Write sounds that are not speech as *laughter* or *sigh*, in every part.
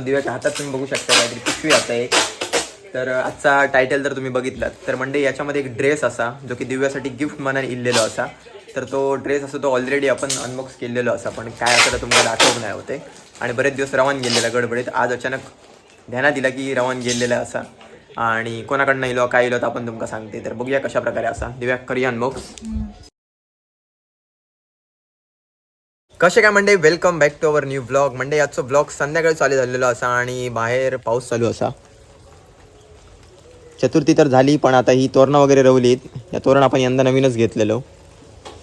दिव्याच्या हातात तुम्ही बघू शकता काहीतरी पिशवी आता एक. तर आजचा टायटल जर तुम्ही बघितलात तर म्हणजे याच्यामध्ये एक ड्रेस असा जो की दिव्यासाठी गिफ्ट मनाने इल्लेलो असा. तर तो ड्रेस असो तो ऑलरेडी आपण अनबॉक्स केलेलो असा पण काय असं तुम्हाला दाखवून नाही होते. आणि बरेच दिवस रवान गेलेला गडबडीत आज अचानक ध्यानात दिला की रवान गेलेला असा. आणि कोणाकडनं इलो काय इलो तर आपण तुमका सांगते. तर बघूया कशा प्रकारे असा. दिव्या करूया अनबॉक्स कसे काय म्हणजे welcome back to our new vlog म्हणजे याचो ब्लॉग संध्याकाळी चालू झालेलो असा आणि बाहेर पाऊस चालू असा. चतुर्थी तर झाली पण आता ही तोरणं वगैरे रवलीत. या तोरण आपण यंदा नवीनच घेतलेलो.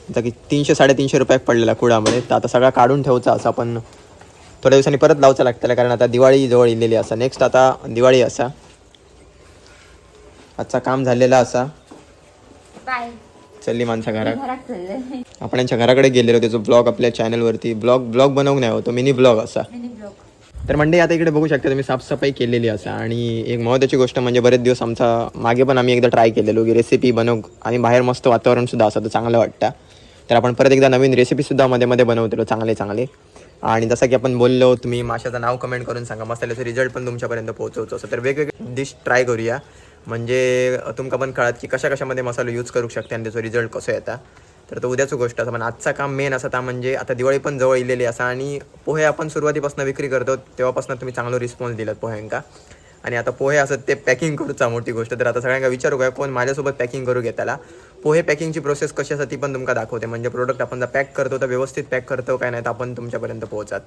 आता की तीनशे साडेतीनशे रुपयाक पडलेला कुडामध्ये. तर आता सगळा काढून ठेवचा असा पण थोड्या दिवसांनी परत लावचा लागतला कारण आता दिवाळी जवळ येलेली असा. नेक्स्ट आता दिवाळी असा. आजचा काम झालेला असा. बाय चल्ली माणसा घरात. चाललंय आपण यांच्या घराकडे गेलेलो त्याचा ब्लॉग आपल्या चॅनलवरती ब्लॉग ब्लॉग बनवून नाही होतो मिनी ब्लॉग असा. तर म्हणजे आता इकडे बघू शकता तुम्ही साफसफाई केलेली असा. आणि एक महत्त्वाची गोष्ट म्हणजे बरेच दिवस आमचा मागे पण आम्ही एकदा ट्राय केलेलो की रेसिपी बनव आणि बाहेर मस्त वातावरण सुद्धा असं तर चांगलं वाटतं. तर आपण परत एकदा नवीन रेसिपीसुद्धा मध्ये मध्ये बनवलेलो चांगले चांगले. आणि जसं की आपण बोललो तुम्ही माशाचं नाव कमेंट करून सांगा. मसाल्याचं रिझल्ट पण तुमच्यापर्यंत पोहोचवतो. असं तर वेगवेगळे डिश ट्राय करूया. म्हणजे तुमका पण कळत की कशा कशामध्ये मसालो यूज करू शकते आणि त्याचो रिझल्ट कसं येता. तर तो उद्याचं गोष्ट असं पण आजचा काम मेन असा ता म्हणजे आता दिवाळी पण जवळ इलेली असा आणि पोहे आपण सुरुवातीपासून विक्री करतो तेव्हापासून तुम्ही चांगलो रिस्पॉन्स दिलात पोह्यांका. आणि आता पोहे असं ते पॅकिंग करूचा मोठी गोष्ट. तर आता सगळ्यांना विचारू काय कोण माझ्यासोबत पॅकिंग करू घेताला? पोहे पॅकिंगची प्रोसेस कशी असते ती पण तुमका दाखवते. म्हणजे प्रोडक्ट आपण जर पॅक करतो तर व्यवस्थित पॅक करतो काय नाही तर आपण तुमच्यापर्यंत पोहोचत.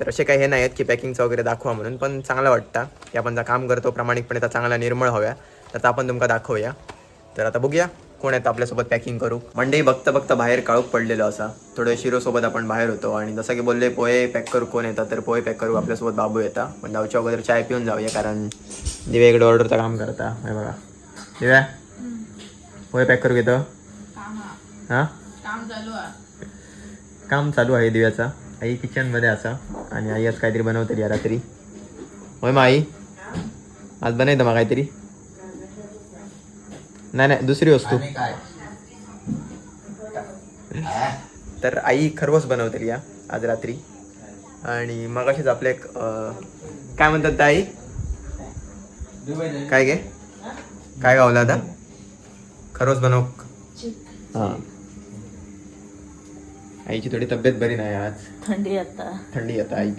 तर असे काही हे नाही आहेत की पॅकिंगचं वगैरे दाखवा म्हणून पण चांगलं वाटतं. की आपण जर काम करतो प्रामाणिकपणे तर चांगला निर्मळ हव्या. तर आपण तुमका दाखवूया. तर आता बघूया कोण येतं आपल्यासोबत पॅकिंग करू. मंडई बघता बघता बाहेर काळोख पडलेलो असा. थोडं शिरोसोबत आपण बाहेर होतो. आणि जसं की बोलले पोहे पॅक करू कोण येतात तर पोहे पॅक करू आपल्यासोबत बाबू येतात पण जाऊच्या अगोदर चाय पिऊन जाऊया कारण दिव्या इकडे ऑर्डरचं काम करता. हे बघा. दिव्या पोहे पॅक करू घेतो. हां? काम चालू आहे दिव्याचा. आई किचनमध्ये असा. आणि आई आज काहीतरी बनवतली या रात्री. होय मग आई आज बनायचं मग काहीतरी? नाही नाही दुसरी वस्तू. तर आई खरवस बनवतली या आज रात्री. आणि मग अशीच आपले काय म्हणतात त्या आई? काय गे? काय गावला आता? खरवस बनव. हां. आईची थोडी तब्येत बरी नाही आज. थंडी आता. थंडी येतं आई.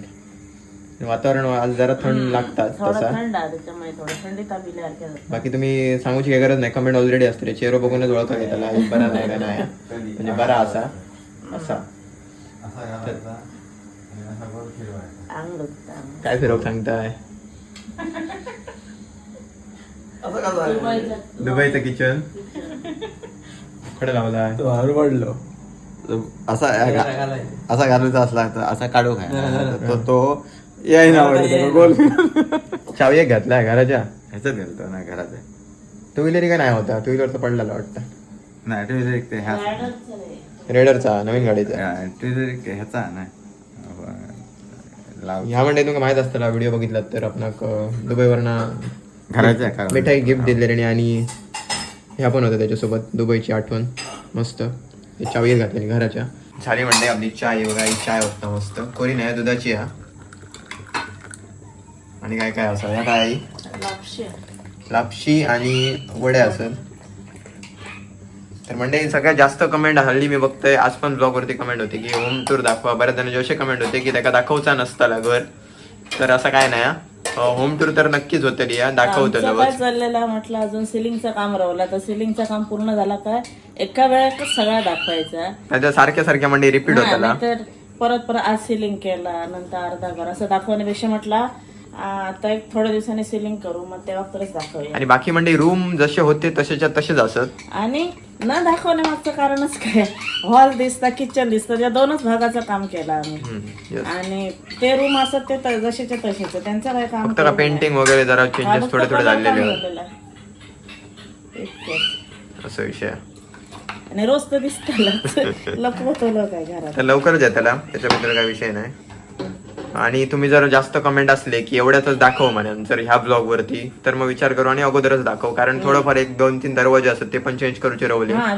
वातावरण आज जरा थंड लागतात थोडं तसा. थंड आहे त्याच्यामुळे थोडं थंडी तापिल्या बाकी तुम्ही सांगूची काही गरज नाही कमेंट ऑलरेडी असते चेहरा बघूनच ओळखा घेतला आई बरा नाही का नाही. म्हणजे बरा असा असा. काय फिरव सांगताय? दुबईचं- दुबईचं किचनकडे लावलाय? हार पडलो असा असा घालूचा असला तर असा काढू काय? तो तो याय ना आवडत बोल. चावी एक घातलाय घराच्या? ह्याच्यात घालतो ना घरात टू व्हीलर का नाही होता? टू व्हीलर तर पडलेला वाटतं. नाही टू व्हीलर ते ह्या. रेडरचा नवीन गाडीचा. टू व्हीलर ह्याचा ना लाव. ह्या म्हणजे तुमका माहीत असताना व्हिडिओ बघितलात तर आपण दुबईवरनं घराच्या का मिठाई गिफ्ट दिलेली आणि ह्या पण होत्या त्याच्यासोबत दुबईची आठवण. मस्त. ते चावी घातलेली घराच्या. झाली म्हणते आपली चाय बघा ही चाय होता मस्त. कोरी नाही दुधाची हा आणि काय काय असं या काय आई? लापशी. लापशी आणि वड्या असेल. तर म्हणजे सगळ्यात जास्त कमेंट हल्ली मी बघतोय. आज पण ब्लॉग वरती कमेंट होते की होम टूर दाखवा. बऱ्याच जणांचे असे कमेंट होते की त्याला दाखवचा नसताला घर. तर असं काय नाही होम टूर तर नक्कीच होते या आमचं काय दाखवतो चाललेलं म्हटलं अजून सिलिंगचं काम राहिलं तर सिलिंगचं काम पूर्ण झालं काय एका वेळेतच सगळा दाखवायचा. नाहीतर सारख्या सारख्या म्हणजे रिपीट हा, होताला. नाहीतर परत परत आज सिलिंग केला नंतर अर्धा घर. असं दाखवण्यापेक्षा म्हटलं आ, आता एक थोड्या दिवसांनी सिलिंग करू मग तेव्हा परत दाखवूया. आणि बाकी म्हणजे रूम जसे होते तसेच्या तसेच असत. आणि न दाखवण्यामागचं कारणच काय हॉल दिसता किचन दिसतं या दोनच भागाचं काम केलं आम्ही yes. आणि ते रूम असत ते त- जसेच्या तसेच आहे. त्यांचं काय काम फक्त का केलं. पेंटिंग वगैरे जरा हा, चेंजेस फक्त थोडे थोडे काम झालेले आहेत. झालेलं आहे. इतकंच. असं विषय आहे. आणि रोज तर दिसत *laughs* लपवतो काय घरात तर लवकरच आहे त्याला त्याच्याबद्दल काही विषय नाही आणि तुम्ही जर जास्त कमेंट असले की एवढ्यातच दाखव म्हणून जर ह्या ब्लॉग वरती तर मग विचार करू आणि अगोदरच दाखव. कारण थोडंफार एक दोन तीन दरवाजे असतात ते पण चेंज करूचे रवले हा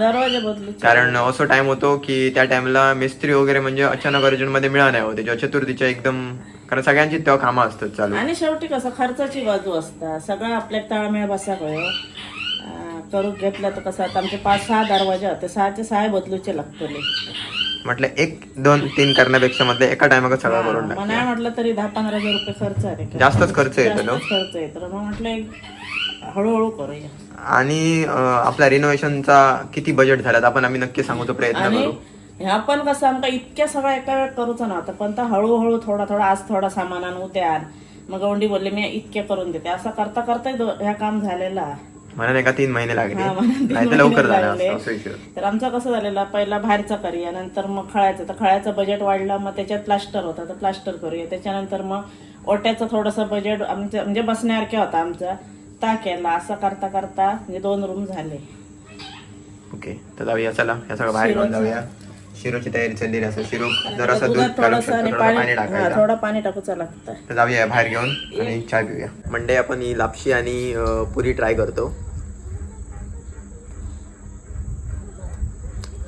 कारण असं टाइम होतो की त्या टाइमला मिस्त्री वगैरे म्हणजे अचानक अर्जंटमध्ये मिळा नाही होते जेव्हा चतुर्थीच्या एकदम कारण सगळ्यांची तेव्हा कामं असतात चालू. आणि शेवटी कसं खर्चाची बाजू असता. सगळं आपल्या ताळमेळ बसा करू घेतलं तर कसं आता आमचे पाच सहा दरवाजे होते सहाचे सहा बदलूचे लागतले. म्हटलं एक दोन तीन करण्यापेक्षा म्हटलं एका टायमाला सगळं करून मग टाक. नाही म्हटलं तरी दहा पंधरा हजार रुपये खर्च आहे. जास्तच खर्च येतो खर्च येतो. मग म्हटलं एक हळूहळू करूया. आणि आपल्या रिनोव्हेशनचा किती बजेट झाला? आपण आम्ही नक्की सांगूचा प्रयत्न आणि करू. ह्या पण कसं आमका इतक्या सगळं एका वेळ करूचं नव्हतं पण तर हळूहळू थोडा थोडा आज थोडा सामान आण मग गवंडी बोलले मी इतके करून देते. असं करता करता ह्या काम झालेला मला नाही का तीन महिने लागले. नाही तर लवकर झालं. तर आमचं कसं झालेलं पहिला बाहेरचा करूया नंतर मग खळायचं. तर खळायचं बजेट वाढलं मग त्याच्यात प्लास्टर होता तर प्लास्टर करूया. त्याच्यानंतर मग ओट्याचं थोडंसं बजेट आमचं म्हणजे बसण्यासारख्या होता आमचा. ता केला असं करता करता म्हणजे दोन रूम झाले. ओके तर जाऊया चला. या सगळं बाहेर जाऊया. शिरोची तयारी चाललेली असं शिरो जरासं दूध शकतो थोडं पाणी हा, टाकायचं. थोडं पाणी टाकूचं लागतं तर जाऊया बाहेर घेऊन आणि चहा पिऊया. मंडे आपण ही लापशी आणि पुरी ट्राय करतो.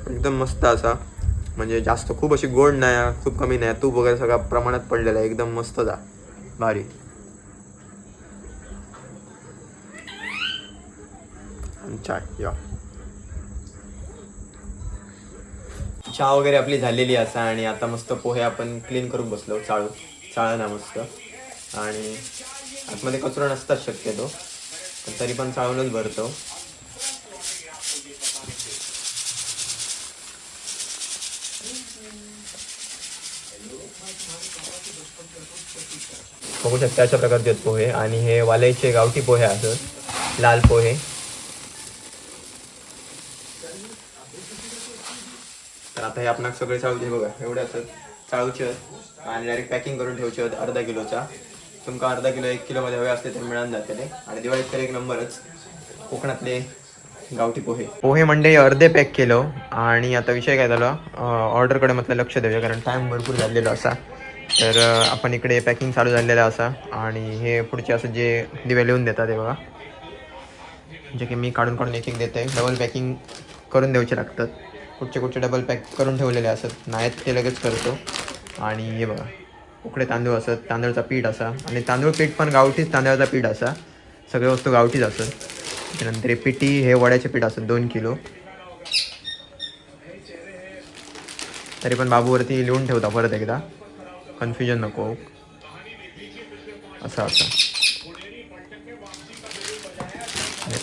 एकदम मस्त असा. म्हणजे जास्त खूप अशी गोड नाही खूप कमी नाही तूप वगैरे सगळा प्रमाणात पडलेला आहे एकदम मस्त जा. भारी. चहा या. चहा वगैरे आपली झालेली असा आणि आता मस्त पोहे आपण क्लीन करून बसलो चाळू चाळा ना मस्त. आणि आतमध्ये कचरा नसताच शक्यतो पण तरी पण चाळूनच भरतो. बघू शकता अशा प्रकारचे आहेत पोहे. आणि हे वालायचे गावठी पोहे असत लाल पोहे. तर आता हे आपणाक सगळे चाळूचे बघा. एवढे असत चाळूचे आणि डायरेक्ट पॅकिंग करून ठेवचे आहेत अर्धा किलोचा तुमका अर्धा किलो एक किलो मध्ये हवे असते तर मिळून जाते आणि दिवाळीत तर एक नंबरच. कोकणातले गावठी पोहे. पोहे म्हणजे अर्धे पॅक केलो. आणि आता विषय काय झाला? ऑर्डरकडे म्हटलं लक्ष देऊया कारण टाइम भरपूर झालेलो असा. तर आपण इकडे पॅकिंग चालू झालेलं असा. आणि हे पुढचे असं जे दिवे लिहून देतात ते बघा. जे की मी काढून काढून एक एक देते. डबल पॅकिंग करून द्यायचे लागतात. कुठचे कुठचे डबल पॅक करून ठेवलेले असत. नाहीत ते लगेच करतो. आणि हे बघा उकडे तांदूळ असत. तांदळाचा पीठ असा. आणि तांदूळ पीठ पण गावठीच तांदळाचा पीठ असा. सगळ्या वस्तू गावठीच असत. त्यानंतर पिटी पिठी हे वड्याचे पीठ असत दोन किलो. तरी पण बाबूवरती लिहून ठेवता परत एकदा. कन्फ्युजन नको. असं असं.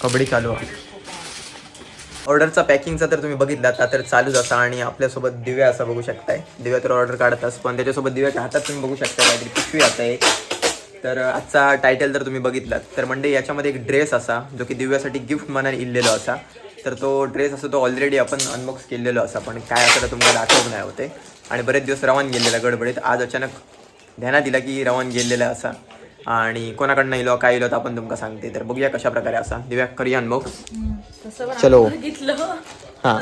कबड्डी चालू आहे. ऑर्डरचा पॅकिंगचा तर तुम्ही बघितला आता तर चालूच असा आणि आपल्यासोबत दिव्या असा बघू शकताय. दिव्या तर ऑर्डर काढताच पण त्याच्यासोबत दिव्याच्या हातात तुम्ही बघू शकता काहीतरी पिशवी आता एक. तर आजचा टायटल तर तुम्ही बघितलात. तर म्हणजे याच्यामध्ये एक ड्रेस असा जो की दिव्यासाठी गिफ्ट म्हणायला इल्लेलो असा. तर तो ड्रेस असा तो ऑलरेडी आपण अनबॉक्स केलेलो असा पण काय असं तुम्हाला दाखवत नाही होते. आणि बरेच दिवस रवान गेलेला गडबडीत. आज अचानक ध्यानात दिला की रवान गेलेला असा. आणि कोणाकडनं इलो काय इलो तर आपण तुमका सांगते. तर बघूया कशा प्रकारे असा. दिव्या करूया अनबॉक्स चलो. हां.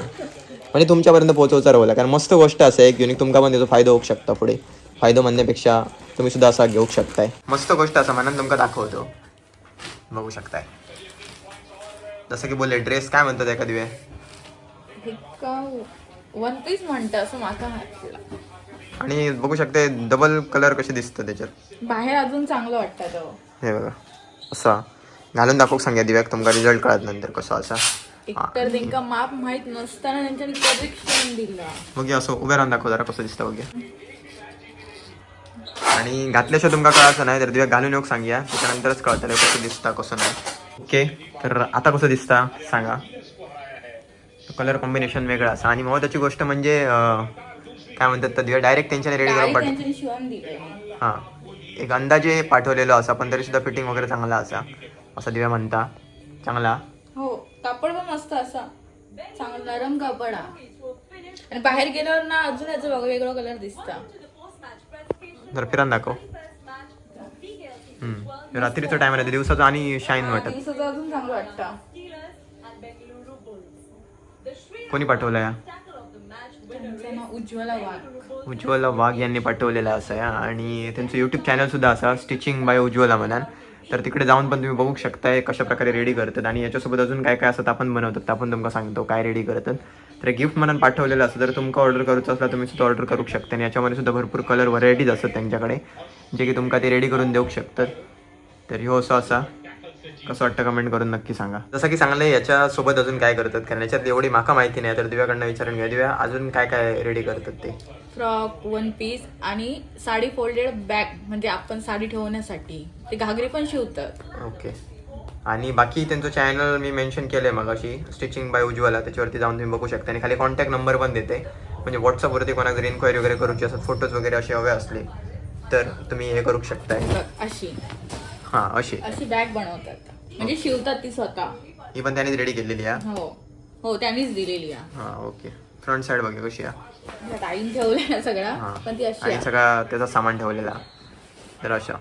म्हणजे तुमच्यापर्यंत पोहोचवचा रोल आहे कारण मस्त गोष्ट असं आहे की युनिक तुमका पण त्याचा फायदा होऊ शकता पुढे. फायदा म्हणण्यापेक्षा तुम्ही सुद्धा असा घेऊ शकताय. मस्त गोष्ट असं म्हणून तुमका दाखवतो. बघू शकताय. जसं की बोलले ड्रेस काय म्हणतात एका दिवे एक वन पीस म्हणतं असं माका वाटलं आणि बघू शकते डबल कलर कसे दिसतं त्याच्यात. बाहेर अजून चांगलं वाटतं तो. हे बघा. असा. घालून दाखवू सांगा दिव्याक तुमका रिझल्ट कळत नंतर कसं असा. एक तर त्यांका माप माहीत नसताना त्यांच्यानी करेक्शन दिला. मग हे असं उभे राहून दाखव जरा कसं दिसतं बघूया आणि घातल्याशिवाय तुमका कळायचं नाही तर दिव्या घालून येऊ सांगूया त्याच्यानंतरच कळतं कसं दिसता कसं नाही. ओके तर आता कसं दिसता सांगा. कलर कॉम्बिनेशन वेगळं असं. आणि महत्वाची गोष्ट म्हणजे अं, काय म्हणतात तर दिव्या डायरेक्ट त्यांच्याने रेडी करून पाठ त्यांच्यानी शिवून दिलं हां. एक अंदाजे पाठवलेलो असा पण तरी सुद्धा फिटिंग वगैरे चांगला असा. असं दिव्या म्हणता. चांगला. हो कापड पण मस्त असा. चांगला नरम कापड हा. आणि बाहेर गेल्यावर ना अजून याचं वेगळं कलर दिसता जर फिरान दाखव. हम्म. रात्रीचा टाइम आहे दिवसाचा आणि शाईन वाटत. दिवसाचं अजून चांगलं वाटतं. कोणी पाठवलं या त्यांचं नाव उज्ज्वला वाघ. उज्ज्वला वाघ यांनी पाठवलेला असं आहे आणि त्यांचं यूट्यूब चॅनल सुद्धा असा स्टिचिंग बाय उज्ज्वला म्हणान तर तिकडे जाऊन पण तुम्ही बघू शकताय कशा प्रकारे रेडी करतात. आणि याच्यासोबत अजून काय काय असतं आपण बनवतात आपण तुमका सांगतो काय रेडी करतात. तर गिफ्ट म्हणून पाठवलेलं असतं जर तुमका ऑर्डर करूचं असला तुम्ही सुद्धा ऑर्डर करू शकता. आणि याच्यामध्ये सुद्धा भरपूर कलर व्हरायटीज असतात त्यांच्याकडे जे की तुमका ते रेडी करून देऊ शकतात. तर ह्यो असं असा. कसं वाटतं कमेंट करून नक्की सांगा. जसं की सांगलं याच्यासोबत अजून काय करतात? कारण याच्यात एवढी माका माहिती नाही तर दिव्याकडनं विचारून घ्या. दिव्या अजून काय काय रेडी करतात ते? फ्रॉक वन पीस आणि साडी फोल्डेड बॅग म्हणजे आपण साडी ठेवण्यासाठी. ते घागरी पण शिवतात. ओके. आणि बाकी त्यांचं चॅनल मी मेन्शन केलं आहे मग अशी स्टिचिंग बाय उज्ज्वला त्याच्यावरती जाऊन तुम्ही बघू शकता. आणि खाली कॉन्टॅक्ट नंबर पण देते. म्हणजे व्हॉट्सअपवरती कोणाला जर इन्क्वायरी वगैरे करूची असतात फोटोज वगैरे असे हवे असले तर तुम्ही हे करू शकताय. बघ, अशी. हां अशी अशी बॅग बनवतात. म्हणजे शिवतात ती स्वतः. ही पण त्यानेच रेडी केलेली आहे. हो. हो त्यांनीच दिलेली आहे. हां ओके फ्रंट साईड बघा कशी आहे. ठेवलंय ना सगळा हां. पण ती अशी आणि आहे. सगळा त्याचा सामान ठेवलेला. तर अशा.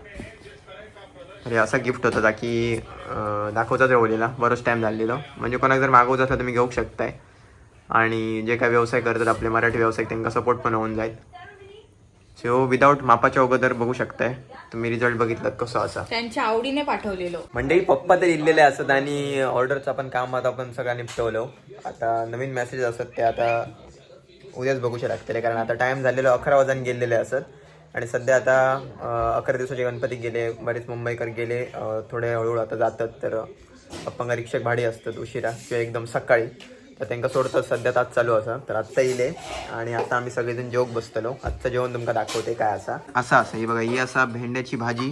अरे असा गिफ्ट होता की अं, दाखवताच ठेवलेला बरंच टाईम झालेलं. म्हणजे कोणाक जर मागवचं असलं तुम्ही घेऊ शकताय. आणि जे काय व्यवसाय करतात आपले मराठी व्यावसायिक त्यांना सपोर्ट पण होऊन जाईल. सो विदाऊट मापाच्या अगोदर बघू शकताय तुम्ही रिझल्ट बघितलात कसं असा. त्यांच्या आवडीने पाठवलेलो. मंडळी पप्पा तर इल्लेले असत आणि ऑर्डरचं पण काम आता आपण सगळं निपटवलं आता नवीन मेसेज असत ते आता उद्याच बघूशे लागतले कारण आता टाइम झालेलो अकरा वाजून गेलेले असत. आणि सध्या आता अकरा दिवसाचे गणपती गेले बरेच मुंबईकर गेले थोडे हळूहळू आता जातात तर पप्पांना रिक्षेक भाडी असतात उशिरा किंवा एकदम सकाळी. तर त्यांना सोडत सध्या आज चालू असा. तर आत्ता येले आणि आता आम्ही सगळेजण जेवक बसतलो. आजचं जेवण तुमकां दाखवते काय असा. असा असा. ही बघा ही असा भेंड्याची भाजी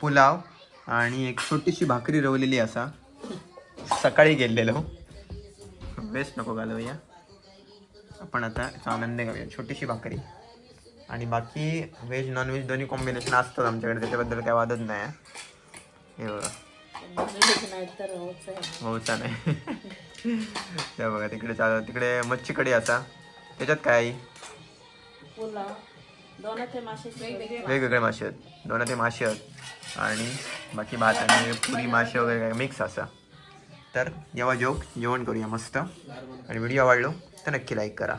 पुलाव आणि एक छोटीशी भाकरी रवलेली असा. सकाळी गेलेलो. वेस्ट नको घालूया आपण आता आनंद घेऊया. छोटीशी भाकरी. आणि बाकी व्हेज नॉन व्हेज दोन्ही कॉम्बिनेशन असतात आमच्याकडे. त्याच्याबद्दल काय वादच नाही. आहे. हे बघा. हो चालेल. *laughs* ते बघा तिकडे चाल तिकडे मच्छी कढी असा. त्याच्यात काय वेगवेगळे मासे. आहेत. दोन ते मासे आहेत. आणि बाकी भात आणि पुरी मासे वगैरे काय मिक्स असा. तर जेव्हा जेव जेवण करूया मस्त. आणि व्हिडिओ आवडलो तर नक्की लाईक करा.